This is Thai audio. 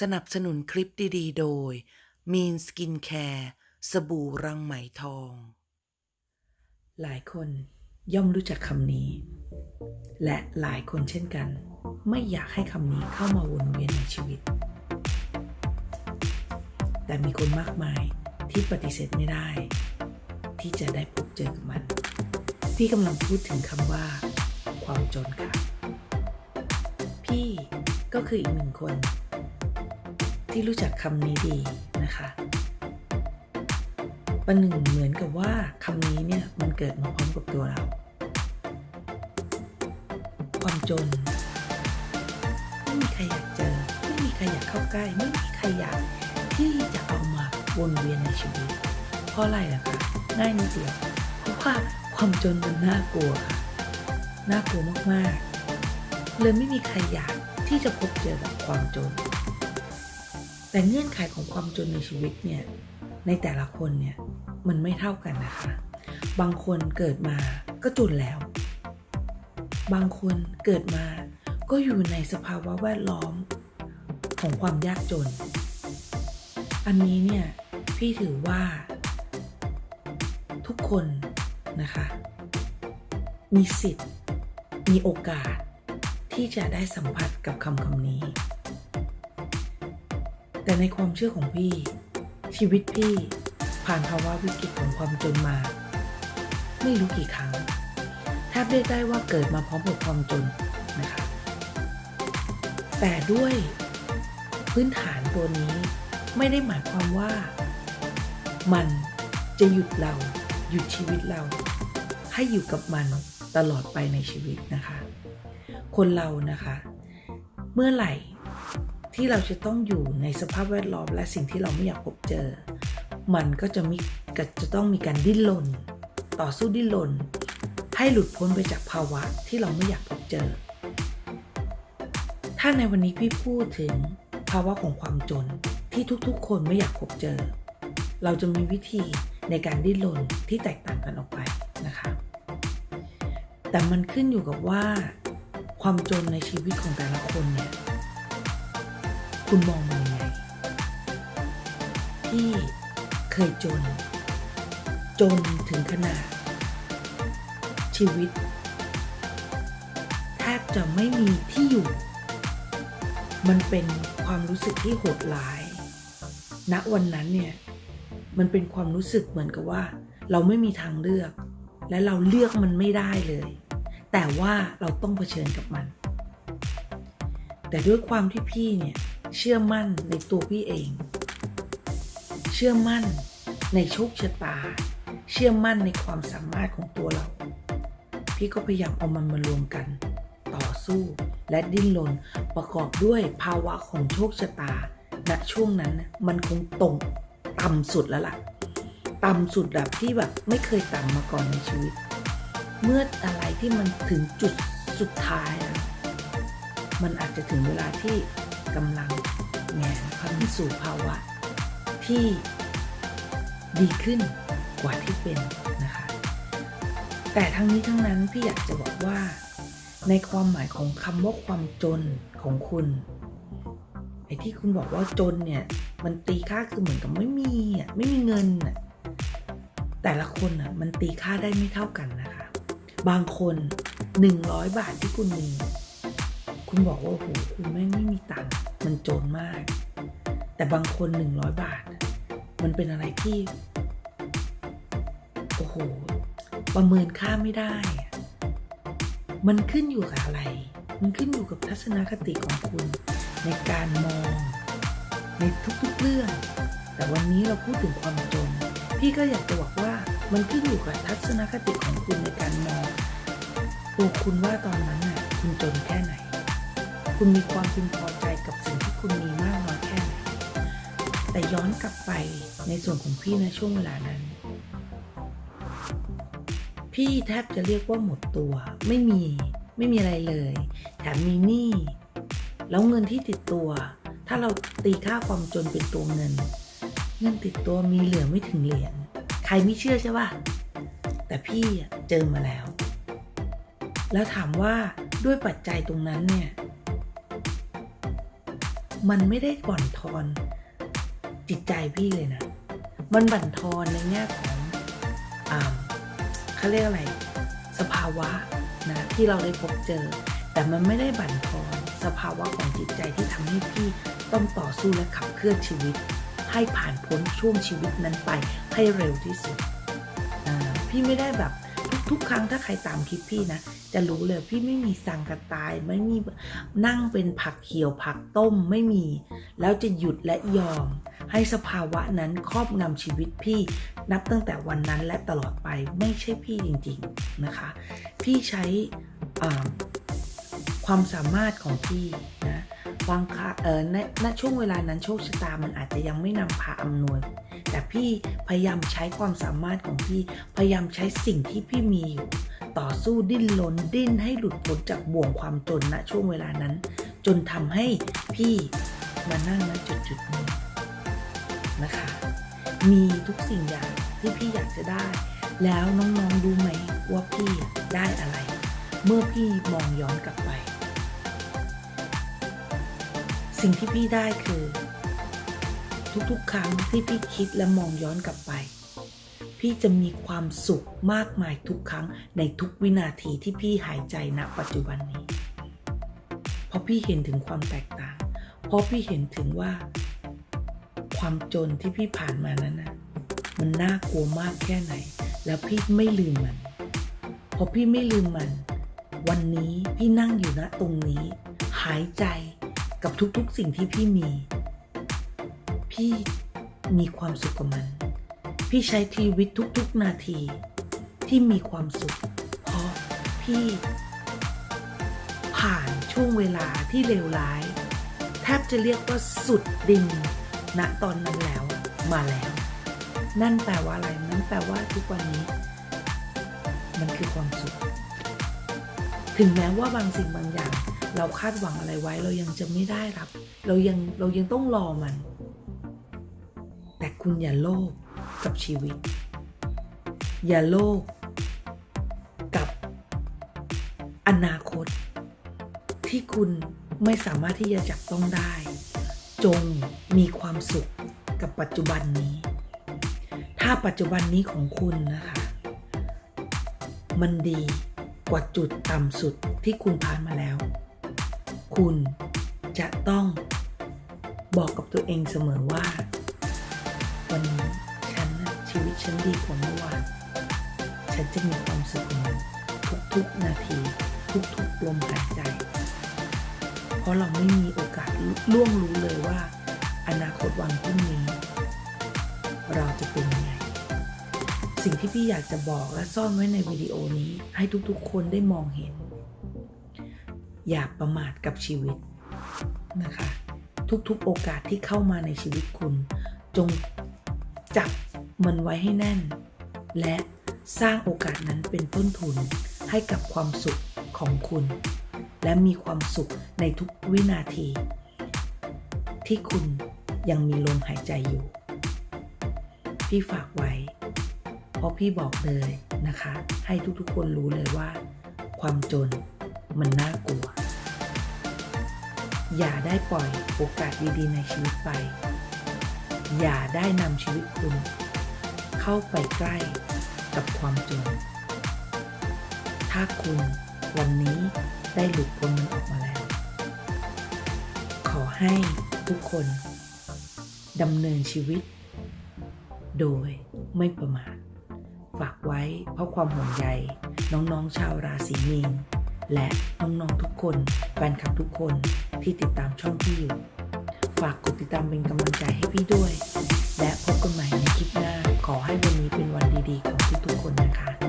สนับสนุนคลิปดีๆ โดย Mean Skin Care สบู่รังไหมทอง หลายคนย่อมรู้จักคำนี้ และหลายคนเช่นกัน ไม่อยากให้คำนี้เข้ามาวนเวียนในชีวิต แต่มีคนมากมายที่ปฏิเสธไม่ได้ ที่จะได้พบเจอกับมัน พี่กำลังพูดถึงคำว่า ความจนค่ะ พี่ก็คืออีกหนึ่งคน ที่รู้จักคำนี้ดีนะคะประหนึ่งเหมือนกับว่าคำนี้เนี่ยมันเกิดมาพร้อมกับตัวเรา ความจน ไม่มีใครอยากเจอ ไม่มีใครอยากเข้าใกล้ ไม่มีใครอยากที่จะเอามาวนเวียนในชีวิต เพราะอะไรล่ะคะง่ายนิดเดียวเพราะว่าความจนมันน่ากลัวค่ะน่ากลัวมากๆ เลยไม่มีใครอยากที่จะพบเจอกับความจน แต่เงื่อนไขของความจนในชีวิตเนี่ยในแต่ละคนเนี่ยมันไม่เท่ากันนะคะ บางคนเกิดมาก็จนแล้ว บางคนเกิดมาก็อยู่ในสภาวะแวดล้อมของความยากจน อันนี้เนี่ยพี่ถือว่า ทุกคนนะคะ มีสิทธิ์ มีโอกาสที่จะได้สัมผัสกับคำคำนี้ แต่ในความเชื่อของพี่ ชีวิตพี่ผ่านภาวะวิกฤตของความจนมา ไม่รู้กี่ครั้งแทบเรียกได้ว่าเกิดมาพร้อมกับความจนนะคะแต่ด้วยพื้นฐานตัวนี้ไม่ได้หมายความว่า มันจะหยุดเราหยุดชีวิตเรา ให้อยู่กับมันตลอดไปในชีวิตนะคะ คนเรานะคะ เมื่อไหร่ ที่เราจะต้องอยู่ในสภาพแวดล้อมและสิ่งที่เราไม่อยากพบเจอ มันก็จะมีก็จะต้องมีการดิ้นรนต่อสู้ดิ้นรนให้หลุดพ้นไปจากภาวะที่เราไม่อยากพบเจอ ถ้าในวันนี้พี่พูดถึงภาวะของความจนที่ทุกๆ คนไม่อยากพบเจอ เราจะมีวิธีในการดิ้นรนที่แตกต่างกันออกไปนะคะ แต่มันขึ้นอยู่กับว่า ความจนในชีวิตของแต่ละคนเนี่ย คุณมองมันยังไงที่เคยจน จนถึงขนาด ชีวิตแทบจะไม่มีที่อยู่ มันเป็นความรู้สึกที่โหดร้ายณวันนั้นเนี่ย มันเป็นความรู้สึกเหมือนกับว่า เราไม่มีทางเลือก และเราเลือกมันไม่ได้เลย แต่ว่าเราต้องเผชิญกับมัน แต่ด้วยความที่พี่เนี่ย เชื่อมั่นในตัวพี่เอง เชื่อมั่นในโชคชะตา เชื่อมั่นในความสามารถของตัวเรา พี่ก็พยายามเอามันมารวมกัน ต่อสู้และดิ้นรนประกอบด้วยภาวะของโชคชะตาณช่วงนั้นนะมันคงตรงต่ำสุดแล้วล่ะ ต่ำสุดแบบที่แบบไม่เคยต่ำมาก่อนในชีวิต เมื่ออะไรที่มันถึงจุดสุดท้ายอะมันอาจจะถึงเวลาที่ กำลังแงนเข้าสู่ภาวะที่ดีขึ้นกว่าที่เป็นนะคะ แต่ทั้งนี้ทั้งนั้นพี่อยากจะบอกว่า ในความหมายของคำว่าความจนของคุณไอ้ที่คุณบอกว่าจนเนี่ย มันตีค่าคือเหมือนกับไม่มีอะไม่มีเงินอะแต่ละคนอะมันตีค่าได้ไม่เท่ากันนะคะ บางคน 100 บาทที่คุณมี คุณบอกว่าโอ้โหคุณแม่งไม่มีตังค์ มันจนมาก แต่บางคน 100 บาท มันเป็นอะไรที่ โอ้โห ประเมินค่าไม่ได้ มันขึ้นอยู่กับอะไร มันขึ้นอยู่กับทัศนคติของคุณ ในการมอง ในทุกๆเรื่อง แต่วันนี้เราพูดถึงความจน พี่ก็อยากจะบอกว่ามันขึ้นอยู่กับทัศนคติของคุณในการมองตัวคุณว่าตอนนั้นน่ะคุณจนแค่ไหน คุณมีความพึงพอใจ กับสิ่งที่คุณมีมากน้อยแค่ไหนแต่ย้อนกลับไปในส่วนของพี่ในช่วงเวลานั้น พี่แทบจะเรียกว่าหมดตัว ไม่มีไม่มีอะไรเลย แถมมีหนี้แล้วเงินที่ติดตัว ถ้าเราตีค่าความจนเป็นตัวเงิน เงินติดตัวมีเหลือไม่ถึงเหรียญใครไม่เชื่อใช่ป่ะแต่พี่เจอมาแล้ว แล้วถามว่าด้วยปัจจัยตรงนั้นเนี่ย มันไม่ได้บั่นทอนจิตใจพี่เลยนะ มันบั่นทอนในแง่ของอ่าเขาเรียกอะไร สภาวะนะที่เราได้พบเจอ แต่มันไม่ได้บั่นทอนสภาวะของจิตใจที่ทำให้พี่ต้องต่อสู้และขับเคลื่อนชีวิต ให้ผ่านพ้นช่วงชีวิตนั้นไปให้เร็วที่สุดอ่าพี่ไม่ได้แบบทุกๆ ครั้งถ้าใครตามคลิปพี่นะ จะรู้เลยพี่ไม่มีสังกระตายไม่มีนั่งเป็นผักเขียวผักต้มไม่มี แล้วจะหยุดและยอม ให้สภาวะนั้นครอบงำชีวิตพี่นับตั้งแต่วันนั้นและตลอดไปไม่ใช่พี่จริงๆนะคะ พี่ใช้ความสามารถของพี่นะบางครั้งณณช่วงเวลานั้นโชคชะตามันอาจจะยังไม่นำพาอำนวย แต่พี่พยายามใช้ความสามารถของพี่พยายามใช้สิ่งที่พี่มีอยู่ ต่อสู้ดิ้นรนดิ้นให้หลุดพ้นจากบ่วงความจนณช่วงเวลานั้น จนทำให้พี่มานั่งณจุดจุดนี้นะคะ มีทุกสิ่งอย่างที่พี่อยากจะได้ แล้วน้องๆรู้ไหมว่าพี่ได้อะไร เมื่อพี่มองย้อนกลับไป สิ่งที่พี่ได้คือ ทุกๆ ครั้งที่พี่คิดและมองย้อนกลับไป พี่จะมีความสุขมากมายทุกครั้งในทุกวินาทีที่พี่หายใจณปัจจุบันนี้ เพราะพี่เห็นถึงความแตกต่าง เพราะพี่เห็นถึงว่า ความจนที่พี่ผ่านมานั้นนะมันน่ากลัวมากแค่ไหน แล้วพี่ไม่ลืมมันพอพี่ไม่ลืมมัน วันนี้พี่นั่งอยู่ณตรงนี้ หายใจกับทุกๆสิ่งที่พี่มี พี่มีความสุขกับมัน พี่ใช้ชีวิตทุกๆนาที ที่มีความสุข เพราะพี่ ผ่านช่วงเวลาที่เลวร้าย แทบจะเรียกว่าสุดดินณตอนนั้นแล้วมาแล้ว นั่นแปลว่าอะไรนั่นแปลว่าทุกวันนี้ มันคือความสุข ถึงแม้ว่าบางสิ่งบางอย่าง เราคาดหวังอะไรไว้เรายังจะไม่ได้รับ เรายังเรายังต้องรอมัน แต่คุณอย่าโลภ กับชีวิต อย่าโลภกับอนาคต ที่คุณไม่สามารถที่จะจับต้องได้ จงมีความสุขกับปัจจุบันนี้ ถ้าปัจจุบันนี้ของคุณนะคะ มันดีกว่าจุดต่ำสุดที่คุณผ่านมาแล้ว คุณจะต้องบอกกับตัวเองเสมอว่า วันนี้ ชีวิตฉันดีกว่าเมื่อวาน ฉันจะมีความสุขกับมันทุกๆนาที ทุกๆลมหายใจ เพราะเราไม่มีโอกาสล่วงรู้เลยว่า อนาคตวันพรุ่งนี้ เราจะเป็นยังไง สิ่งที่พี่อยากจะบอกและซ่อนไว้ในวิดีโอนี้ ให้ทุกๆ คนได้มองเห็น อย่าประมาทกับชีวิตนะคะ ทุกๆ โอกาสที่เข้ามาในชีวิตคุณ จงจับ มันไว้ให้แน่น และสร้างโอกาสนั้นเป็นต้นทุนให้กับความสุขของคุณ และมีความสุขในทุกวินาที ที่คุณยังมีลมหายใจอยู่ พี่ฝากไว้ เพราะพี่บอกเลยนะคะ ให้ทุกๆคนรู้เลยว่า ความจนมันน่ากลัว อย่าได้ปล่อยโอกาสดีๆในชีวิตไป อย่าได้นำชีวิตคุณ เข้าไปใกล้กับความจนถ้าคุณวันนี้ได้หลุดพ้นมันออกมาแล้ว ขอให้ทุกคนดำเนินชีวิต โดยไม่ประมาท ฝากไว้เพราะความห่วงใยน้องๆชาวราศีมีนและน้องๆทุกคนแฟนคลับทุกคนที่ติดตามช่องพี่อยู่ ฝากกดติดตามเป็นกำลังใจให้พี่ด้วย และพบกันใหม่ ขอให้วันนี้เป็นวันดีๆของทุกๆคนนะคะ